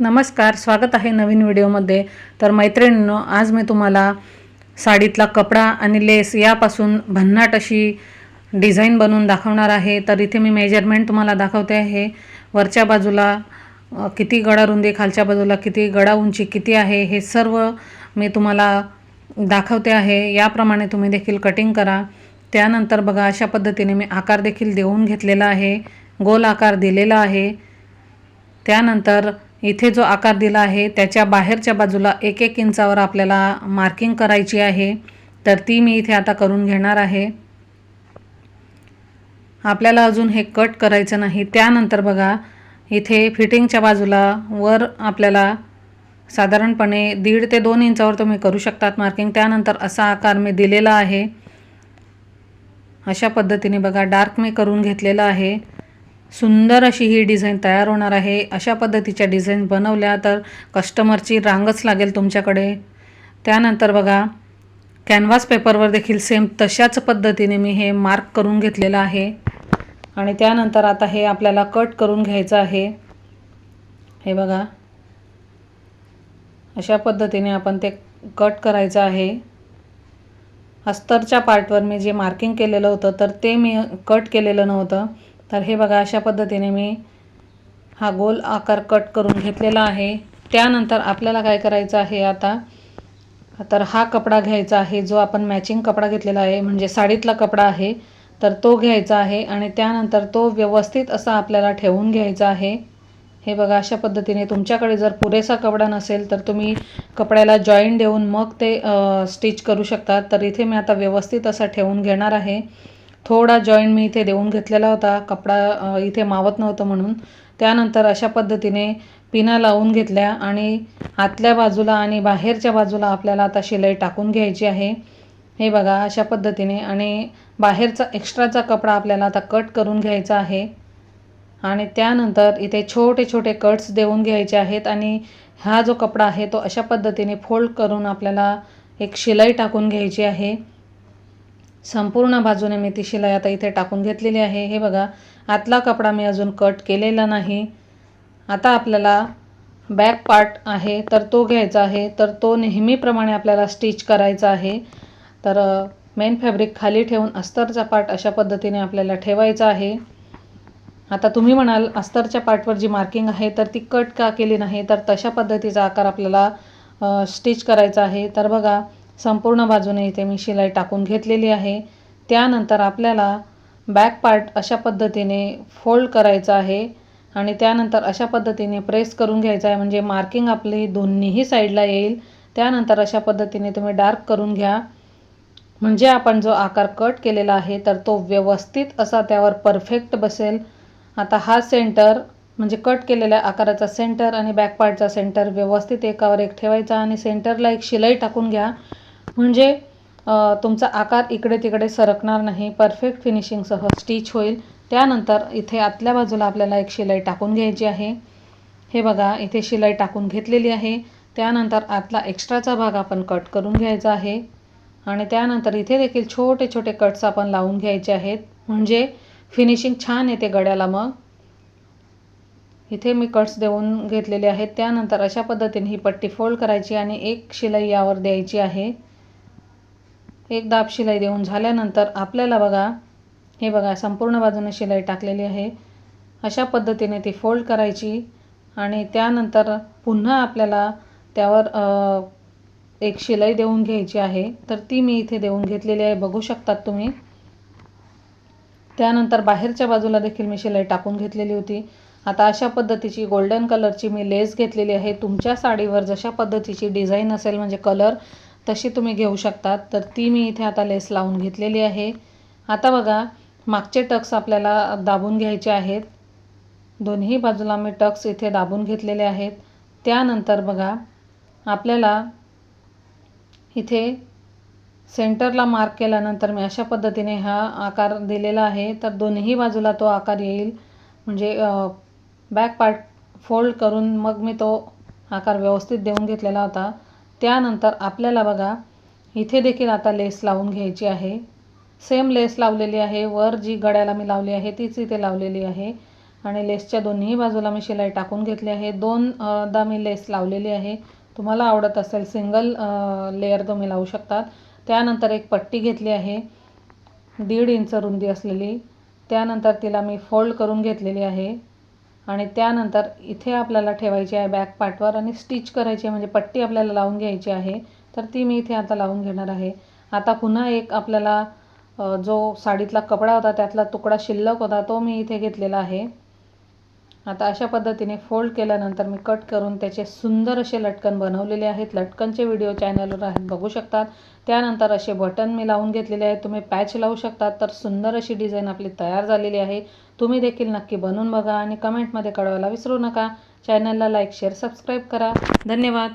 नमस्कार स्वागत आहे नवीन व्हिडिओमध्ये. तर मैत्रिणींनो आज मी तुम्हाला साडीतला कपडा आणि लेस यापासून भन्नाट अशी डिझाईन बनवून दाखवणार आहे. तर इथे मी मेजरमेंट तुम्हाला दाखवते आहे. वरच्या बाजूला किती गडा रुंदी खालच्या बाजूला किती गडा उंची किती आहे हे सर्व मी तुम्हाला दाखवते आहे. याप्रमाणे तुम्ही देखील कटिंग करा. त्यानंतर बघा अशा पद्धतीने मी आकार देखील देऊन घेतलेला आहे. गोल आकार दिलेला आहे. त्यानंतर इथे जो आकार दिला आहे त्याच्या बाहेरच्या बाजूला एक एक इंचावर आपल्याला मार्किंग करायची आहे. तर ती मी इथे आता करून घेणार आहे. आपल्याला अजून हे कट करायचं नाही. त्यानंतर बघा इथे फिटिंगच्या बाजूला वर आपल्याला साधारणपणे दीड ते दोन इंचावर तुम्ही करू शकतात मार्किंग त्यानंतर असा आकार मी दिलेला आहे. अशा पद्धतीने बघा डार्क मी करून घेतलेला आहे. सुंदर अशी ही डिझाईन तयार होणार आहे. अशा पद्धतीच्या डिझाईन बनवल्या तर कस्टमरची रांगच लागेल तुमच्याकडे. त्यानंतर बघा कॅनव्हास पेपरवर देखील सेम तशाच पद्धतीने मी हे मार्क करून घेतलेलं आहे. आणि त्यानंतर आता हे आपल्याला कट करून घ्यायचं आहे. हे बघा. अशा पद्धतीने आपण ते कट करायचं आहे. अस्तरच्या पार्टवर मी जे मार्किंग केलेलं होतं तर ते मी कट केलेलं नव्हतं. तर हे बघा अशा पद्धतीने मी हा गोल आकार कट करून घेतलेला आहे. त्यानंतर आपल्याला काय करायचं आहे आता? तर हा कपडा घ्यायचा आहे जो आपण मॅचिंग कपडा घेतलेला आहे म्हणजे साडीतला कपडा आहे तर तो घ्यायचा आहे आणि त्यानंतर तो व्यवस्थित असा आपल्याला ठेवून घ्यायचा आहे. हे बघा अशा पद्धतीने तुमच्याकडे जर पुरेसा कपडा नसेल तर तुम्ही कपड्याला जॉईन देऊन मग ते स्टिच करू शकतात तर इथे मी आता व्यवस्थित असा ठेवून घेणार आहे. थोडा जॉईंट मी इथे देऊन घेतलेला होता. कपडा इथे मावत नव्हतं म्हणून. त्यानंतर अशा पद्धतीने पिना लावून घेतल्या आणि आतल्या बाजूला आणि बाहेरच्या बाजूला आपल्याला आता शिलाई टाकून घ्यायची आहे. हे बघा अशा पद्धतीने आणि बाहेरचा एक्स्ट्राचा कपडा आपल्याला आता कट करून घ्यायचा आहे. आणि त्यानंतर इथे छोटे छोटे कट्स देऊन घ्यायचे आहेत आणि हा जो कपडा आहे तो अशा पद्धतीने फोल्ड करून आपल्याला एक शिलाई टाकून घ्यायची आहे. संपूर्ण बाजूने मी ती शिलाई आता इथे टाकून घेतलेली आहे. हे बघा आतला कपडा मी अजून कट केलेला नाही. आता आपल्याला बॅक पार्ट आहे तर तो घ्यायचा आहे. तर तो नेहमीप्रमाणे आपल्याला स्टिच करायचा आहे. तर मेन फॅब्रिक खाली ठेवून अस्तरचा पार्ट अशा पद्धतीने आपल्याला ठेवायचा आहे. आता तुम्ही म्हणाल अस्तरच्या पार्टवर जी मार्किंग आहे तर ती कट का केली नाही? तर तशा पद्धतीचा आकार आपल्याला स्टिच करायचा आहे. तर बघा संपूर्ण बाजूने इथे मी शिलाई टाकून घेतलेली आहे. त्यानंतर आपल्याला बॅक पार्ट अशा पद्धतीने फोल्ड करायचा आहे आणि त्यानंतर अशा पद्धतीने प्रेस करून घ्यायचा आहे. म्हणजे मार्किंग आपली दोन्हीही साईडला येईल. त्यानंतर अशा पद्धतीने तुम्ही डार्क करून घ्या. म्हणजे आपण जो आकार कट केलेला आहे तर तो व्यवस्थित असा त्यावर परफेक्ट बसेल. आता हा सेंटर म्हणजे कट केलेल्या आकाराचा सेंटर आणि बॅक पार्टचा सेंटर व्यवस्थित एकावर एक ठेवायचा आणि सेंटरला एक शिलाई टाकून घ्या. म्हणजे तुमचा आकार इकडे तिकडे सरकणार नाही परफेक्ट फिनिशिंगसह स्टिच होईल. त्यानंतर इथे आतल्या बाजूला आपल्याला एक शिलाई टाकून घ्यायची आहे. हे बघा इथे शिलाई टाकून घेतलेली आहे. त्यानंतर आतला एक्स्ट्राचा भाग आपण कट करून घ्यायचा आहे. आणि त्यानंतर इथे देखील छोटे छोटे कट्स आपण लावून घ्यायचे आहेत. म्हणजे फिनिशिंग छान येते गड्याला मग. इथे मी कट्स देऊन घेतलेले आहेत. त्यानंतर अशा पद्धतीने ही पट्टी फोल्ड करायची आणि एक शिलाई यावर द्यायची आहे. एक दाब शिलाई देऊन झाल्यानंतर आपल्याला बघा हे बघा संपूर्ण बाजूने शिलाई टाकलेली आहे. अशा पद्धतीने ती फोल्ड करायची आणि त्यानंतर पुन्हा आपल्याला त्यावर एक शिलाई देऊन घ्यायची आहे. तर ती मी इथे देऊन घेतलेली आहे बघू शकतात तुम्ही. त्यानंतर बाहेरच्या बाजूला देखील मी शिलाई टाकून घेतलेली होती. आता अशा पद्धतीची गोल्डन कलरची मी लेस घेतलेली आहे. तुमच्या साडीवर जशा पद्धतीची डिझाईन असेल म्हणजे कलर तशी तुम्ही घेऊ शकतात. तर ती मी इथे आता लेस लावून घेतलेली आहे. आता बघा मागचे टक्स आपल्याला दाबून घ्यायचे आहेत. दोन्ही बाजूला मी टक्स इथे दाबून घेतलेले आहेत. त्यानंतर बघा आपल्याला इथे सेंटरला मार्क केल्यानंतर मी अशा पद्धतीने हा आकार दिलेला आहे. तर दोन्ही बाजूला तो आकार येईल. म्हणजे बॅक पार्ट फोल्ड करून मग मी तो आकार व्यवस्थित देऊन घेतलेला होता. त्यानंतर आपल्याला बघा इथे देखील आता लेस लावून घ्यायची आहे. सेम लेस लावलेली आहे. वर जी गळ्याला मी लावली आहे तीच इथे लावलेली आहे. आणि लेसच्या दोन्ही बाजूला मी शिलाई टाकून घेतली आहे. दोनदा मी लेस लावलेली आहे. तुम्हाला आवडत असेल सिंगल लेअर तुम्ही लावू शकतात. त्यानंतर एक पट्टी घेतली आहे. दीड इंच रुंदी असलेली. त्यानंतर तिला मी फोल्ड करून घेतलेली आहे. आणि त्यानंतर इथे आपल्याला ठेवायची आहे बॅक पार्टवर आणि स्टिच करायची आहे. म्हणजे पट्टी आपल्याला लावून घ्यायची आहे. तर ती मी इथे आता लावून घेणार आहे. आता पुन्हा एक आपल्याला जो साडीतला कपडा होता त्यातला तुकडा शिल्लक होता तो मी इथे घेतलेला आहे. आता अशा पद्धतीने फोल्ड केल्यानंतर मी कट करून त्याचे सुंदर असे लटकन बनवलेले आहेत. लटकनचे व्हिडिओ चॅनलवर आहेत बघू शकतात. त्यानंतर असे बटन मी लावून घेतलेले आहेत. तुम्ही पॅच लावू शकतात. तर सुंदर अशी डिझाईन आपली तयार झालेली आहे. तुम्ही देखील नक्की बनवून बघा आणि कमेंटमध्ये कळवायला विसरू नका. चॅनलला लाईक शेअर सबस्क्राईब करा. धन्यवाद.